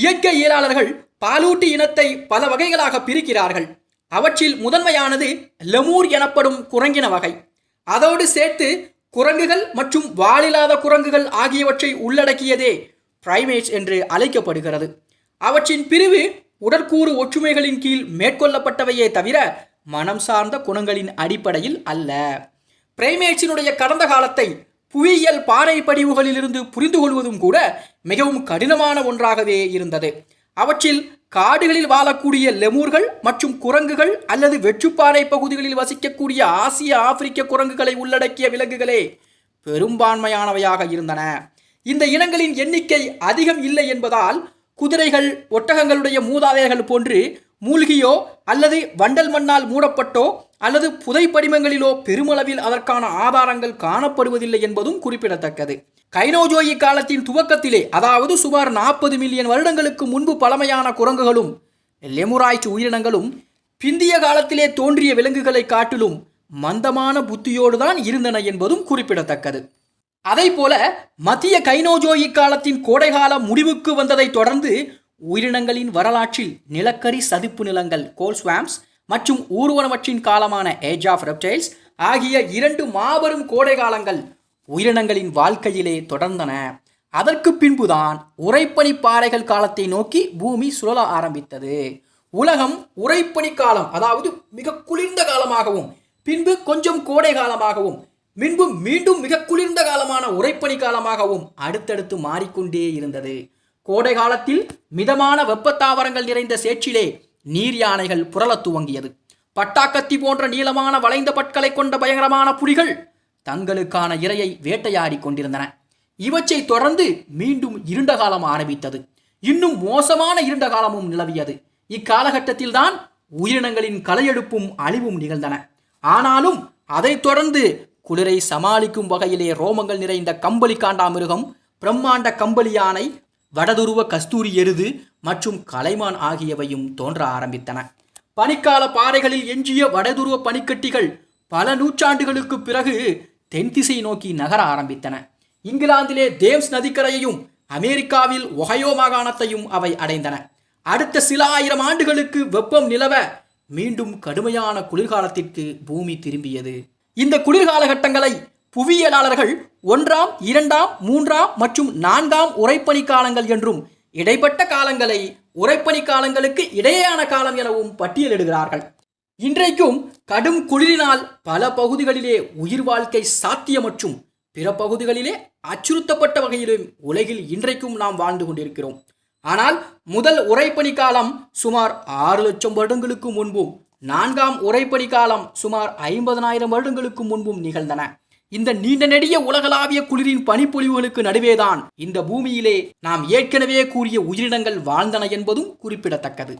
இயற்கையியலாளர்கள் பாலூட்டி இனத்தை பல வகைகளாக பிரிக்கிறார்கள். அவற்றில் முதன்மையானது லெமூர் எனப்படும் குரங்கின வகை. அதோடு சேர்த்து குரங்குகள் மற்றும் வாலில்லாத குரங்குகள் ஆகியவற்றை உள்ளடக்கியதே பிரைமேட்ஸ் என்று அழைக்கப்படுகிறது. அவற்றின் பிரிவு உடற்கூறு ஒற்றுமைகளின் கீழ் மேற்கொள்ளப்பட்டவையே தவிர மனம் சார்ந்த குணங்களின் அடிப்படையில் அல்ல. பிரைமேட்ஸினுடைய கடந்த காலத்தை புவியியல் பாறை படிவுகளிலிருந்து புரிந்து கொள்வதும் கூட மிகவும் கடினமான ஒன்றாகவே இருந்தது. அவற்றில் காடுகளில் வாழக்கூடிய லெமூர்கள் மற்றும் குரங்குகள் அல்லது வெற்றுப்பாறை பகுதிகளில் வசிக்கக்கூடிய ஆசிய ஆப்பிரிக்க குரங்குகளை உள்ளடக்கிய விலங்குகளே பெரும்பான்மையானவையாக இருந்தன. இந்த இனங்களின் எண்ணிக்கை அதிகம் இல்லை என்பதால் குதிரைகள் ஒட்டகங்களுடைய மூதாதையர்கள் போன்று மூழ்கியோ அல்லது வண்டல் மண்ணால் மூடப்பட்டோ அல்லது புதை படிமங்களிலோ பெருமளவில் அதற்கான ஆதாரங்கள் காணப்படுவதில்லை என்பதும் குறிப்பிடத்தக்கது. கைனோஜோயி காலத்தின் துவக்கத்திலே அதாவது சுமார் நாற்பது மில்லியன் வருடங்களுக்கு முன்பு பழமையான குரங்குகளும் லெமுராய்ச்சி உயிரினங்களும் பிந்திய காலத்திலே தோன்றிய விலங்குகளை காட்டிலும் மந்தமான புத்தியோடு தான் இருந்தன என்பதும் குறிப்பிடத்தக்கது. அதை போல மத்திய கைனோஜோயி காலத்தின் கோடைகாலம் முடிவுக்கு வந்ததை தொடர்ந்து உயிரினங்களின் வரலாற்றில் நிலக்கரி சதுப்பு நிலங்கள் கோல் ஸ்வாம்ஸ் மற்றும் ஊர்வனவற்றின் காலமான ஏஜ் ஆஃப் ரெப்டைல்ஸ் ஆகிய இரண்டு மாபெரும் கோடை காலங்கள் உயிரினங்களின் வாழ்க்கையிலே தொடர்ந்தன. அதற்கு பின்புதான் உறைப்பனி பாறைகள் காலத்தை நோக்கி பூமி சுழல ஆரம்பித்தது. உலகம் உறைப்பனி காலம் அதாவது மிக குளிர்ந்த காலமாகவும் பின்பு கொஞ்சம் கோடை காலமாகவும் பின்பு மீண்டும் மிக குளிர்ந்த காலமான உறைப்பனி காலமாகவும் அடுத்தடுத்து மாறிக்கொண்டே இருந்தது. கோடை காலத்தில் மிதமான வெப்பத்தாவரங்கள் நிறைந்த சேற்றிலே நீர் யானைகள் புரளத் துவங்கியது. பட்டாக்கத்தி போன்ற நீளமான வளைந்த பற்களை கொண்ட பயங்கரமான புலிகள் தங்களுக்கான இரையை வேட்டையாடி கொண்டிருந்தன. இவற்றை தொடர்ந்து மீண்டும் இருண்ட காலம் ஆரம்பித்தது. இன்னும் மோசமான இருண்ட காலமும் நிலவியது. இக்காலகட்டத்தில்தான் உயிரினங்களின் கலையெடுப்பும் அழிவும் நிகழ்ந்தன. ஆனாலும் அதைத் தொடர்ந்து குளிரை சமாளிக்கும் வகையிலே ரோமங்கள் நிறைந்த கம்பளி காண்டாமிருகம் பிரம்மாண்ட கம்பளி யானை வடதுருவ கஸ்தூரி எருது மற்றும் கலைமான் ஆகியவையும் தோன்ற ஆரம்பித்தன. பனிக்கால பாறைகளில் எஞ்சிய வடதுருவ பனிக்கட்டிகள் பல நூற்றாண்டுகளுக்கு பிறகு தென் திசை நோக்கி நகர ஆரம்பித்தன. இங்கிலாந்திலே தேம்ஸ் நதிக்கரையையும் அமெரிக்காவில் ஒஹையோ மாகாணத்தையும் அவை அடைந்தன. அடுத்த சில ஆயிரம் ஆண்டுகளுக்கு வெப்பம் நிலவ மீண்டும் கடுமையான குளிர்காலத்திற்கு பூமி திரும்பியது. இந்த குளிர்காலகட்டங்களை புவியியலாளர்கள் ஒன்றாம் இரண்டாம் மூன்றாம் மற்றும் நான்காம் உறைப்பனி காலங்கள் என்றும் இடைப்பட்ட காலங்களை உரைப்பணி காலங்களுக்கு இடையேயான காலம் எனவும் பட்டியலிடுகிறார்கள். இன்றைக்கும் கடும் குளிரினால் பல பகுதிகளிலே உயிர் வாழ்க்கை சாத்தியமற்றும் பிற பகுதிகளிலே அச்சுறுத்தப்பட்ட வகையிலும் உலகில் இன்றைக்கும் நாம் வாழ்ந்து கொண்டிருக்கிறோம். ஆனால் முதல் உறைப்பனி காலம் சுமார் ஆறு லட்சம் வருடங்களுக்கு முன்பும் நான்காம் உரைப்பணி காலம் சுமார் ஐம்பதனாயிரம் வருடங்களுக்கு முன்பும் நிகழ்ந்தன. இந்த நீண்ட நெடிய உலகளாவிய குளிரின் பனிப்பொழிவுகளுக்கு நடுவேதான் இந்த பூமியிலே நாம் ஏற்கனவே கூறிய உயிரினங்கள் வாழ்ந்தன என்பதும் குறிப்பிடத்தக்கது.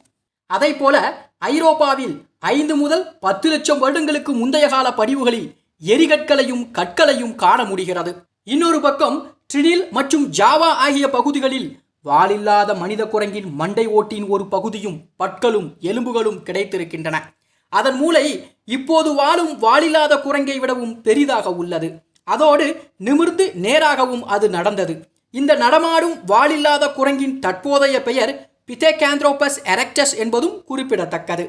அதை போல ஐரோப்பாவில் ஐந்து முதல் பத்து லட்சம் வருடங்களுக்கு முந்தைய கால படிவுகளில் எரிகற்களையும் கற்களையும் காண முடிகிறது. இன்னொரு பக்கம் ட்ரினில் மற்றும் ஜாவா ஆகிய பகுதிகளில் வாலில்லாத மனித குரங்கின் மண்டை ஓட்டின் ஒரு பகுதியும் பற்களும் எலும்புகளும் கிடைத்திருக்கின்றன. அதன் மூளை இப்போது வாழும் வாழில்லாத குரங்கை விடவும் பெரிதாக உள்ளது. அதோடு நிமிர்ந்து நேராகவும் அது நடந்தது. இந்த நடமாடும் வாளில்லாத குரங்கின் தற்போதைய பெயர் பிதேகேந்திரோபஸ் எரெக்டஸ் என்பதும் குறிப்பிடத்தக்கது.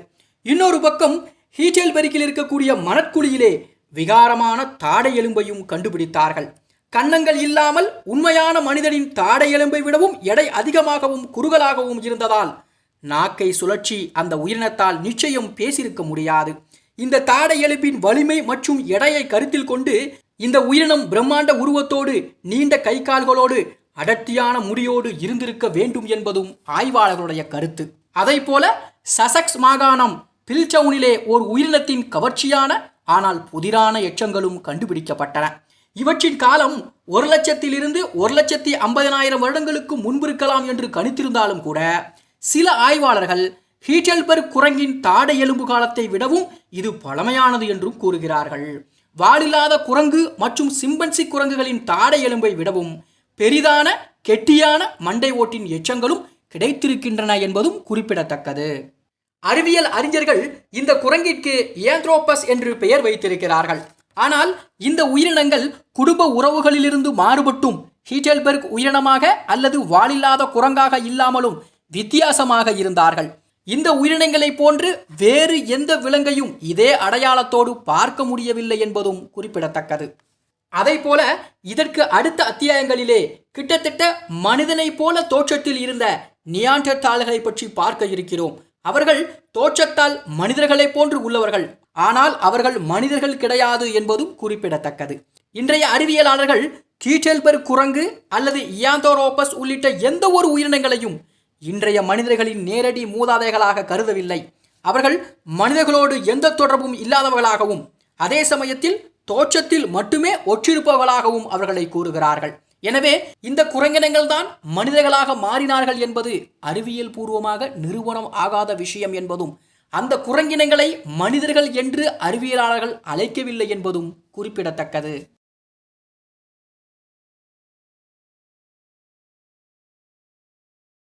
இன்னொரு பக்கம் ஹீட்டெல்பெரிக்கில் இருக்கக்கூடிய மணற்குழியிலே விகாரமான தாடை எலும்பையும் கண்டுபிடித்தார்கள். கன்னங்கள் இல்லாமல் உண்மையான மனிதனின் தாடை எலும்பை விடவும் எடை அதிகமாகவும் குறுகலாகவும் இருந்ததால் நாக்கை சுழற்சி அந்த உயிரினத்தால் நிச்சயம் பேசியிருக்க முடியாது. இந்த தாடை எலும்பின் வலிமை மற்றும் எடையை கருத்தில் கொண்டு இந்த உயிரினம் பிரம்மாண்ட உருவத்தோடு நீண்ட கை கால்களோடு அடர்த்தியான முடியோடு இருந்திருக்க வேண்டும் என்பதும் ஆய்வாளர்களுடைய கருத்து. அதை போல சசக்ஸ் மாகாணம் பில்டவுனிலே ஓர் உயிரினத்தின் கவர்ச்சியான ஆனால் புதிரான எச்சங்களும் கண்டுபிடிக்கப்பட்டன. இவற்றின் காலம் ஒரு லட்சத்திலிருந்து ஒரு லட்சத்தி ஐம்பதனாயிரம் வருடங்களுக்கு முன்பிருக்கலாம் என்று கணித்திருந்தாலும் கூட சில ஆய்வாளர்கள் ஹீட்டல்பர்க் குரங்கின் தாடை எலும்பு காலத்தை விடவும் இது பழமையானது என்றும் கூறுகிறார்கள். வாலில்லாத குரங்கு மற்றும் சிம்பன்சி குரங்குகளின் தாடை எலும்பை விடவும் பெரிதான கெட்டியான மண்டை ஓட்டின் எச்சங்களும் கிடைத்திருக்கின்றன என்பதும் குறிப்பிடத்தக்கது. அறிவியல் அறிஞர்கள் இந்த குரங்கிற்கு ஏந்த்ரோபஸ் என்று பெயர் வைத்திருக்கிறார்கள். ஆனால் இந்த உயிரினங்கள் குடும்ப உறவுகளிலிருந்து மாறுபட்டும் ஹீட்டல்பர்க் உயிரினமாக அல்லது வாலில்லாத குரங்காக இல்லாமலும் வித்தியாசமாக இருந்தார்கள். இந்த உயிரினங்களைப் போன்று வேறு எந்த விலங்கையும் இதே அடையாளத்தோடு பார்க்க முடியவில்லை என்பதும் குறிப்பிடத்தக்கது. அதை போல இதற்கு அடுத்த அத்தியாயங்களிலே கிட்டத்தட்ட மனிதனைப் போல தோற்றத்தில் இருந்த நியாண்டர்தாள்களை பற்றி பார்க்க இருக்கிறோம். அவர்கள் தோற்றத்தால் மனிதர்களைப் போன்று உள்ளவர்கள் ஆனால் அவர்கள் மனிதர்கள் கிடையாது என்பதும் குறிப்பிடத்தக்கது. இன்றைய அறிவியலாளர்கள் கீட்டெல்பர் குரங்கு அல்லது இயாந்தோரோபஸ் உள்ளிட்ட எந்த ஒரு உயிரினங்களையும் இன்றைய மனிதர்களின் நேரடி மூதாதைகளாக கருதவில்லை. அவர்கள் மனிதர்களோடு எந்த தொடர்பும் இல்லாதவர்களாகவும் அதே சமயத்தில் தோற்றத்தில் மட்டுமே ஒற்றிருப்பவர்களாகவும் அவர்களை கூறுகிறார்கள். எனவே இந்த குரங்கினங்கள் தான் மனிதர்களாக மாறினார்கள் என்பது அறிவியல் பூர்வமாக நிறுவனம் ஆகாத விஷயம் என்பதும் அந்த குரங்கினங்களை மனிதர்கள் என்று அறிவியலாளர்கள் அழைக்கவில்லை என்பதும் குறிப்பிடத்தக்கது.